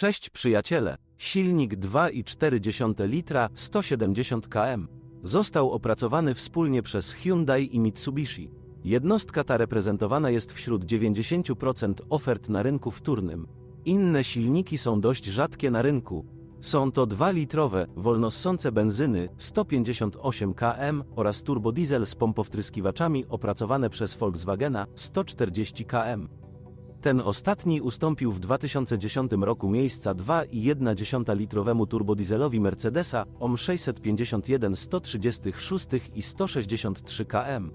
Cześć przyjaciele, silnik 2,4 litra 170 km został opracowany wspólnie przez Hyundai i Mitsubishi. Jednostka ta reprezentowana jest wśród 90% ofert na rynku wtórnym. Inne silniki są dość rzadkie na rynku. Są to 2-litrowe, wolnossące benzyny 158 km oraz turbodiesel z pompowtryskiwaczami opracowane przez Volkswagena 140 km. Ten ostatni ustąpił w 2010 roku miejsca 2,1 litrowemu turbodieselowi Mercedesa OM 651 136 i 163 km.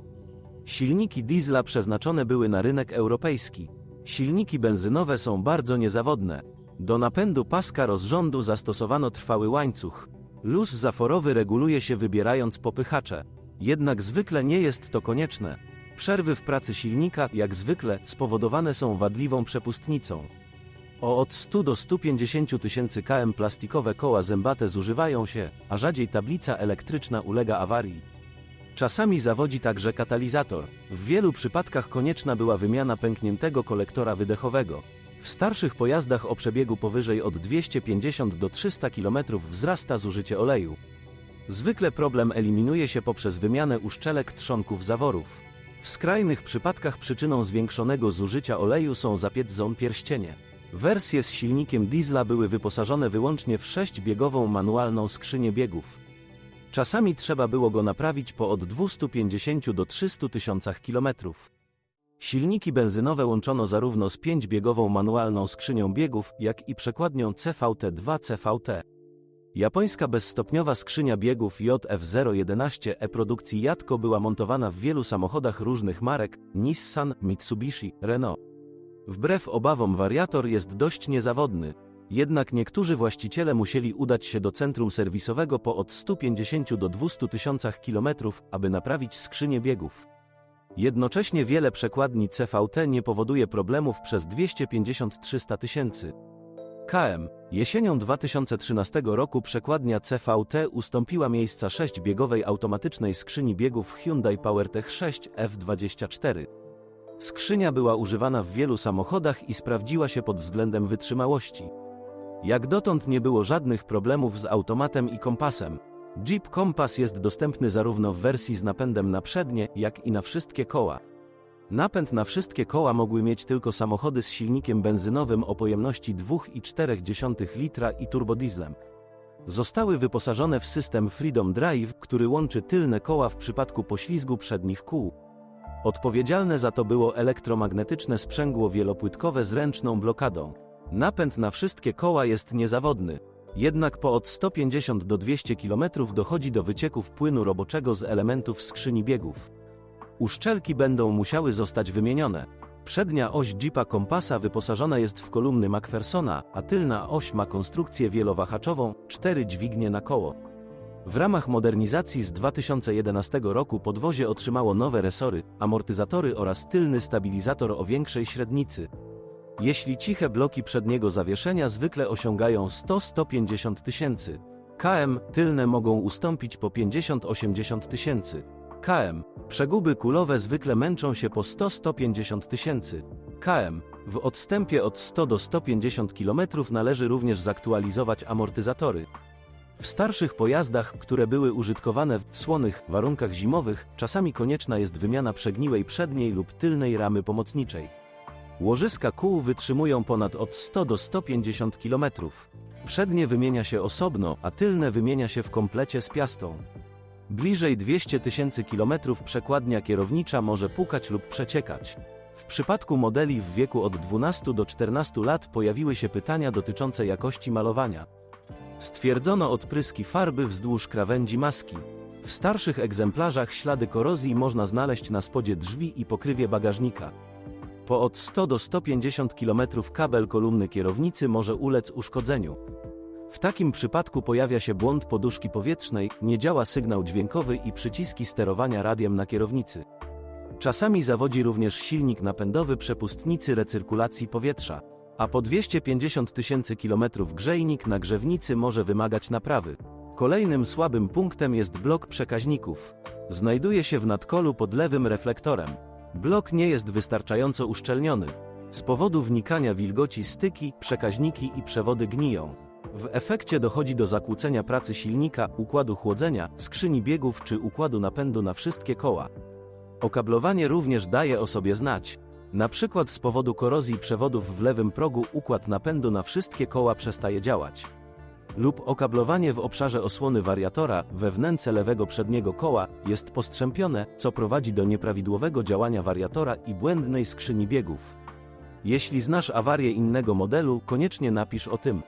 Silniki diesla przeznaczone były na rynek europejski. Silniki benzynowe są bardzo niezawodne. Do napędu paska rozrządu zastosowano trwały łańcuch. Luz zaforowy reguluje się wybierając popychacze. Jednak zwykle nie jest to konieczne. Przerwy w pracy silnika, jak zwykle, spowodowane są wadliwą przepustnicą. O od 100 do 150 tysięcy km plastikowe koła zębate zużywają się, a rzadziej tablica elektryczna ulega awarii. Czasami zawodzi także katalizator. W wielu przypadkach konieczna była wymiana pękniętego kolektora wydechowego. W starszych pojazdach o przebiegu powyżej od 250 do 300 km wzrasta zużycie oleju. Zwykle problem eliminuje się poprzez wymianę uszczelek trzonków zaworów. W skrajnych przypadkach przyczyną zwiększonego zużycia oleju są zapiedzą pierścienie. Wersje z silnikiem diesla były wyposażone wyłącznie w 6-biegową manualną skrzynię biegów. Czasami trzeba było go naprawić po od 250 do 300 tysiącach kilometrów. Silniki benzynowe łączono zarówno z 5-biegową manualną skrzynią biegów, jak i przekładnią CVT2-CVT. Japońska bezstopniowa skrzynia biegów JF011E produkcji Jatko była montowana w wielu samochodach różnych marek Nissan, Mitsubishi, Renault. Wbrew obawom wariator jest dość niezawodny, jednak niektórzy właściciele musieli udać się do centrum serwisowego po od 150 do 200 tysiącach kilometrów, aby naprawić skrzynię biegów. Jednocześnie wiele przekładni CVT nie powoduje problemów przez 250-300 tysięcy. KM. Jesienią 2013 roku przekładnia CVT ustąpiła miejsca 6-biegowej automatycznej skrzyni biegów Hyundai PowerTech 6 F24. Skrzynia była używana w wielu samochodach i sprawdziła się pod względem wytrzymałości. Jak dotąd nie było żadnych problemów z automatem i kompasem. Jeep Compass jest dostępny zarówno w wersji z napędem na przednie, jak i na wszystkie koła. Napęd na wszystkie koła mogły mieć tylko samochody z silnikiem benzynowym o pojemności 2,4 litra i turbodieslem. Zostały wyposażone w system Freedom Drive, który łączy tylne koła w przypadku poślizgu przednich kół. Odpowiedzialne za to było elektromagnetyczne sprzęgło wielopłytkowe z ręczną blokadą. Napęd na wszystkie koła jest niezawodny, jednak po od 150 do 200 km dochodzi do wycieków płynu roboczego z elementów skrzyni biegów. Uszczelki będą musiały zostać wymienione. Przednia oś Jeepa Kompasa wyposażona jest w kolumny Macphersona, a tylna oś ma konstrukcję wielowahaczową, cztery dźwignie na koło. W ramach modernizacji z 2011 roku podwozie otrzymało nowe resory, amortyzatory oraz tylny stabilizator o większej średnicy. Jeśli ciche bloki przedniego zawieszenia zwykle osiągają 100-150 tysięcy, KM tylne mogą ustąpić po 50-80 tysięcy. KM przeguby kulowe zwykle męczą się po 100-150 tysięcy. KM w odstępie od 100 do 150 km należy również zaktualizować amortyzatory. W starszych pojazdach, które były użytkowane w słonych warunkach zimowych, czasami konieczna jest wymiana przegniłej przedniej lub tylnej ramy pomocniczej. Łożyska kół wytrzymują ponad od 100 do 150 km. Przednie wymienia się osobno, a tylne wymienia się w komplecie z piastą. Bliżej 200 tysięcy kilometrów przekładnia kierownicza może pukać lub przeciekać. W przypadku modeli w wieku od 12 do 14 lat pojawiły się pytania dotyczące jakości malowania. Stwierdzono odpryski farby wzdłuż krawędzi maski. W starszych egzemplarzach ślady korozji można znaleźć na spodzie drzwi i pokrywie bagażnika. Po od 100 do 150 km kabel kolumny kierownicy może ulec uszkodzeniu. W takim przypadku pojawia się błąd poduszki powietrznej, nie działa sygnał dźwiękowy i przyciski sterowania radiem na kierownicy. Czasami zawodzi również silnik napędowy przepustnicy recyrkulacji powietrza, a po 250 tysięcy kilometrów grzejnik na grzewnicy może wymagać naprawy. Kolejnym słabym punktem jest blok przekaźników. Znajduje się w nadkolu pod lewym reflektorem. Blok nie jest wystarczająco uszczelniony. Z powodu wnikania wilgoci styki, przekaźniki i przewody gniją. W efekcie dochodzi do zakłócenia pracy silnika, układu chłodzenia, skrzyni biegów czy układu napędu na wszystkie koła. Okablowanie również daje o sobie znać. Na przykład z powodu korozji przewodów w lewym progu układ napędu na wszystkie koła przestaje działać. Lub okablowanie w obszarze osłony wariatora we wnęce lewego przedniego koła jest postrzępione, co prowadzi do nieprawidłowego działania wariatora i błędnej skrzyni biegów. Jeśli znasz awarię innego modelu, koniecznie napisz o tym.